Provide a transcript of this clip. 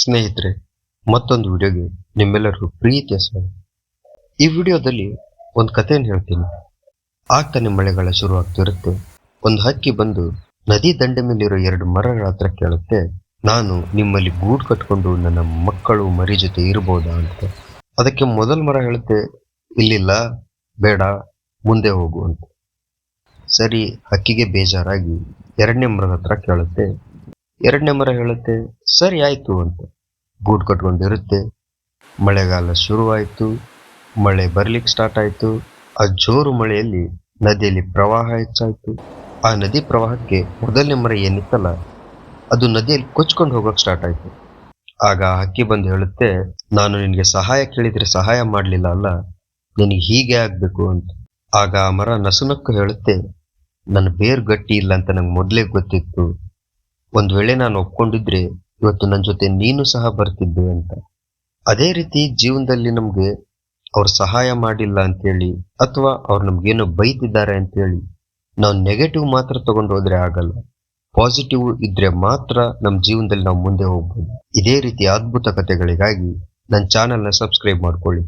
ಸ್ನೇಹಿತರೆ, ಮತ್ತೊಂದು ವಿಡಿಯೋಗೆ ನಿಮ್ಮೆಲ್ಲರಿಗೂ ಪ್ರೀತಿಯ ಸ್ವಾಗತ. ಈ ವಿಡಿಯೋದಲ್ಲಿ ಒಂದು ಕಥೆಯನ್ನು ಹೇಳ್ತೀನಿ. ಆಗ್ತಾನೆ ಮಳೆಗಾಲ ಶುರು ಆಗ್ತಿರುತ್ತೆ ಒಂದು ಹಕ್ಕಿ ಬಂದು ನದಿ ದಂಡೆ ಮೇಲಿರೋ ಎರಡು ಮರಗಳ ಹತ್ರ ಕೇಳುತ್ತೆ, ನಾನು ನಿಮ್ಮಲ್ಲಿ ಗೂಡು ಕಟ್ಕೊಂಡು ನನ್ನ ಮಕ್ಕಳು ಮರಿ ಜೊತೆ ಇರ್ಬೋದಾ? ಅಂತ. ಅದಕ್ಕೆ ಮೊದಲ ಮರ ಹೇಳುತ್ತೆ, ಇಲ್ಲಿಲ್ಲ, ಬೇಡ, ಮುಂದೆ ಹೋಗು ಅಂತ. ಸರಿ, ಹಕ್ಕಿಗೆ ಬೇಜಾರಾಗಿ ಎರಡನೇ ಮರದ ಹತ್ರ ಕೇಳುತ್ತೆ ಎರಡನೇ ಮರ ಹೇಳುತ್ತೆ, ಸರಿ ಆಯಿತು ಅಂತ. ಗೂಡು ಕಟ್ಕೊಂಡಿರುತ್ತೆ ಮಳೆಗಾಲ ಶುರುವಾಯಿತು. ಮಳೆ ಬರ್ಲಿಕ್ಕೆ ಸ್ಟಾರ್ಟ್ ಆಯಿತು. ಆ ಜೋರು ಮಳೆಯಲ್ಲಿ ನದಿಯಲ್ಲಿ ಪ್ರವಾಹ ಹೆಚ್ಚಾಯಿತು. ಆ ನದಿ ಪ್ರವಾಹಕ್ಕೆ ಮೊದಲನೇ ಮರ ಏನಿತ್ತಲ್ಲ, ಅದು ನದಿಯಲ್ಲಿ ಕೊಚ್ಕೊಂಡು ಹೋಗೋಕೆ ಸ್ಟಾರ್ಟ್ ಆಯಿತು. ಆಗ ಹಕ್ಕಿ ಬಂದು ಹೇಳುತ್ತೆ, ನಾನು ನಿನಗೆ ಸಹಾಯ ಕೇಳಿದ್ರೆ ಸಹಾಯ ಮಾಡಲಿಲ್ಲ ಅಲ್ಲ, ನಿನಗೆ ಹೀಗೆ ಆಗಬೇಕು ಅಂತ. ಆಗ ಆ ಮರ ನಸುನಕ್ಕು ಹೇಳುತ್ತೆ, ನನ್ನ ಬೇರು ಗಟ್ಟಿ ಇಲ್ಲ ಅಂತ ನಂಗೆ ಮೊದಲೇ ಗೊತ್ತಿತ್ತು. ಒಂದು ವೇಳೆ ನಾನು ಒಪ್ಕೊಂಡಿದ್ರೆ ಇವತ್ತು ನನ್ನ ಜೊತೆ ನೀನು ಸಹ ಬರ್ತಿದ್ದೆ ಅಂತ. ಅದೇ ರೀತಿ ಜೀವನದಲ್ಲಿ ನಮ್ಗೆ ಅವ್ರು ಸಹಾಯ ಮಾಡಿಲ್ಲ ಅಂತೇಳಿ ಅಥವಾ ಅವ್ರು ನಮ್ಗೇನೋ ಬೈತಿದ್ದಾರೆ ಅಂತೇಳಿ ನಾವು ನೆಗೆಟಿವ್ ಮಾತ್ರ ತಗೊಂಡು ಹೋದ್ರೆ ಆಗಲ್ಲ. ಪಾಸಿಟಿವ್ ಇದ್ರೆ ಮಾತ್ರ ನಮ್ಮ ಜೀವನದಲ್ಲಿ ನಾವು ಮುಂದೆ ಹೋಗ್ಬೋದು. ಇದೇ ರೀತಿ ಅದ್ಭುತ ಕಥೆಗಳಿಗಾಗಿ ನನ್ನ ಚಾನೆಲ್ನ ಸಬ್ಸ್ಕ್ರೈಬ್ ಮಾಡ್ಕೊಳ್ಳಿ.